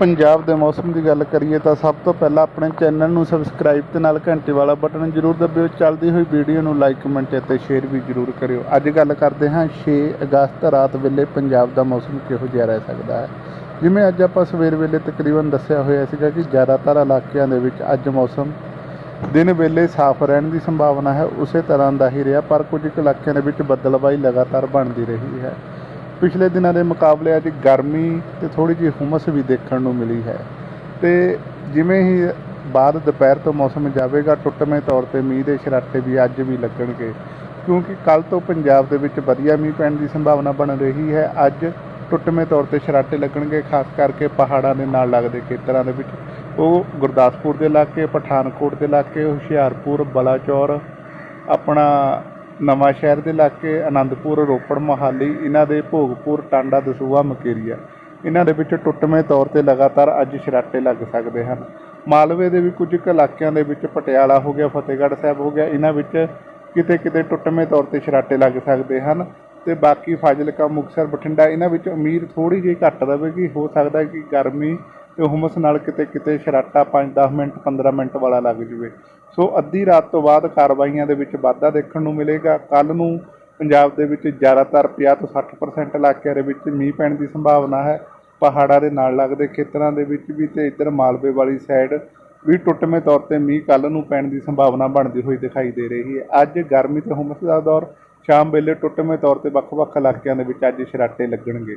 ਪੰਜਾਬ ਦੇ ਮੌਸਮ ਦੀ ਗੱਲ ਕਰੀਏ ਤਾਂ ਸਭ ਤੋਂ ਪਹਿਲਾਂ ਆਪਣੇ ਚੈਨਲ ਨੂੰ ਸਬਸਕ੍ਰਾਈਬ ਤੇ ਨਾਲ ਘੰਟੀ ਵਾਲਾ ਬਟਨ ਜ਼ਰੂਰ ਦਬਿਓ। ਚੱਲਦੀ ਹੋਈ ਵੀਡੀਓ ਨੂੰ ਲਾਈਕ ਕਮੈਂਟ ਅਤੇ ਸ਼ੇਅਰ ਵੀ ਜ਼ਰੂਰ ਕਰਿਓ। ਅੱਜ ਗੱਲ ਕਰਦੇ ਹਾਂ 6 ਅਗਸਤ ਰਾਤ ਵੇਲੇ ਪੰਜਾਬ ਦਾ ਮੌਸਮ ਕਿਹੋ ਜਿਹਾ ਰਹਿ ਸਕਦਾ ਹੈ। ਜਿਵੇਂ ਅੱਜ ਆਪਾਂ ਸਵੇਰ ਵੇਲੇ ਤਕਰੀਬਨ ਦੱਸਿਆ ਹੋਇਆ ਸੀਗਾ ਕਿ ਜ਼ਿਆਦਾਤਰ ਇਲਾਕਿਆਂ ਦੇ ਵਿੱਚ ਅੱਜ ਮੌਸਮ ਦਿਨ ਵੇਲੇ ਸਾਫ਼ ਰਹਿਣ ਦੀ ਸੰਭਾਵਨਾ ਹੈ। ਉਸੇ ਤਰ੍ਹਾਂ ਦਾ ਹੀ ਰਿਹਾ, ਪਰ ਕੁਝ ਕੁ ਇਲਾਕਿਆਂ ਦੇ ਵਿੱਚ ਬੱਦਲਬਾਈ ਲਗਾਤਾਰ ਬਣਦੀ ਰਹੀ ਹੈ। ਪਿਛਲੇ ਦਿਨਾਂ ਦੇ ਮੁਕਾਬਲੇ ਅੱਜ ਗਰਮੀ ਤੇ ਥੋੜੀ ਜਿਹੀ ਹੁਮਸ ਵੀ ਦੇਖਣ ਨੂੰ ਮਿਲੀ ਹੈ। ਤੇ ਜਿਵੇਂ ਹੀ ਬਾਅਦ ਦੁਪਹਿਰ ਤੋਂ ਮੌਸਮ ਜਾਵੇਗਾ, ਟੁੱਟਵੇਂ ਤੌਰ ਤੇ ਮੀਂਹ ਦੇ ਸ਼ਰਾਟੇ ਵੀ ਅੱਜ ਵੀ ਲੱਗਣਗੇ। ਕਿਉਂਕਿ ਕੱਲ ਤੋਂ ਪੰਜਾਬ ਦੇ ਵਿੱਚ ਵਧੀਆ ਮੀਂਹ ਪੈਣ ਦੀ ਸੰਭਾਵਨਾ ਬਣ ਰਹੀ ਹੈ। ਅੱਜ ਟੁੱਟਵੇਂ ਤੌਰ ਤੇ ਸ਼ਰਾਟੇ ਲੱਗਣਗੇ, ਖਾਸ ਕਰਕੇ ਪਹਾੜਾਂ ਦੇ ਨਾਲ ਲੱਗਦੇ ਖੇਤਰਾਂ ਦੇ ਵਿੱਚ। ਉਹ ਗੁਰਦਾਸਪੁਰ ਦੇ ਇਲਾਕੇ, ਪਠਾਨਕੋਟ ਦੇ ਇਲਾਕੇ, ਹੁਸ਼ਿਆਰਪੁਰ, ਬਲਾਚੌਰ, ਆਪਣਾ ਨਵਾਂ ਸ਼ਹਿਰ ਦੇ ਇਲਾਕੇ ਆਨੰਦਪੁਰ ਰੋਪੜ, ਮੋਹਾਲੀ, ਇਹਨਾਂ ਦੇ ਭੋਗਪੁਰ, ਟਾਂਡਾ, ਦਸੂਹਾ, ਮਕੇਰੀਆ। ਇਹਨਾਂ ਦੇ ਵਿੱਚ ਟੁੱਟਵੇਂ ਤੌਰ ਤੇ ਲਗਾਤਾਰ ਅੱਜ ਸਰਾਟੇ ਲੱਗ ਸਕਦੇ ਹਨ। ਮਾਲਵੇ ਦੇ ਵੀ ਕੁਝ ਕੁ ਇਲਾਕਿਆਂ ਦੇ ਵਿੱਚ ਪਟਿਆਲਾ ਹੋ ਗਿਆ, ਫਤਿਹਗੜ੍ਹ ਸਾਹਿਬ ਹੋ ਗਿਆ, ਇਹਨਾਂ ਵਿੱਚ ਕਿਤੇ ਕਿਤੇ ਟੁੱਟਵੇਂ ਤੌਰ ਤੇ ਸ਼ਰਾਟੇ ਲੱਗ ਸਕਦੇ ਹਨ ਤੇ ਬਾਕੀ ਫਾਜ਼ਿਲਕਾ, ਮੁਕਤਸਰ, ਬਠਿੰਡਾ, ਇਹਨਾਂ ਵਿੱਚ ਉਮੀਦ ਥੋੜੀ ਜਿਹੀ ਘੱਟ ਰਹੇਗੀ ਹੋ ਸਕਦਾ ਕਿ ਗਰਮੀ ਤੇ ਹੁਮਸ ਨਾਲ ਕਿਤੇ ਕਿਤੇ ਸਰਾਟਾ 5-10 ਮਿੰਟ 15 ਮਿੰਟ ਵਾਲਾ ਲੱਗ ਜਵੇ। ਸੋ ਅੱਧੀ ਰਾਤ ਤੋਂ ਬਾਅਦ ਕਾਰਵਾਈਆਂ ਦੇ ਵਿੱਚ ਵਾਧਾ ਦੇਖਣ ਨੂੰ ਮਿਲੇਗਾ। ਕੱਲ ਨੂੰ ਪੰਜਾਬ ਦੇ ਵਿੱਚ ਜ਼ਿਆਦਾਤਰ 50 ਤੋਂ 60% ਇਲਾਕਿਆਂ ਦੇ ਵਿੱਚ ਮੀਂਹ ਪੈਣ ਦੀ ਸੰਭਾਵਨਾ ਹੈ। ਪਹਾੜਾਂ ਦੇ ਨਾਲ ਲੱਗਦੇ ਖੇਤਰਾਂ ਦੇ ਵਿੱਚ ਵੀ ਤੇ ਇੱਧਰ ਮਾਲਵੇ ਵਾਲੀ ਸਾਈਡ ਵੀ ਟੁੱਟਵੇਂ ਤੌਰ ਤੇ ਮੀਂਹ ਕੱਲ ਨੂੰ ਪੈਣ ਦੀ ਸੰਭਾਵਨਾ ਬਣਦੀ ਹੋਈ ਦਿਖਾਈ ਦੇ ਰਹੀ ਹੈ। ਅੱਜ ਗਰਮੀ ਤੇ ਹੁਮਸ ਦਾ ਦੌਰ, ਸ਼ਾਮ ਵੇਲੇ ਟੁੱਟਵੇਂ ਤੌਰ ਤੇ ਵੱਖ-ਵੱਖ ਇਲਾਕਿਆਂ ਦੇ ਵਿੱਚ ਅੱਜ ਛਰਾਟੇ ਲੱਗਣਗੇ।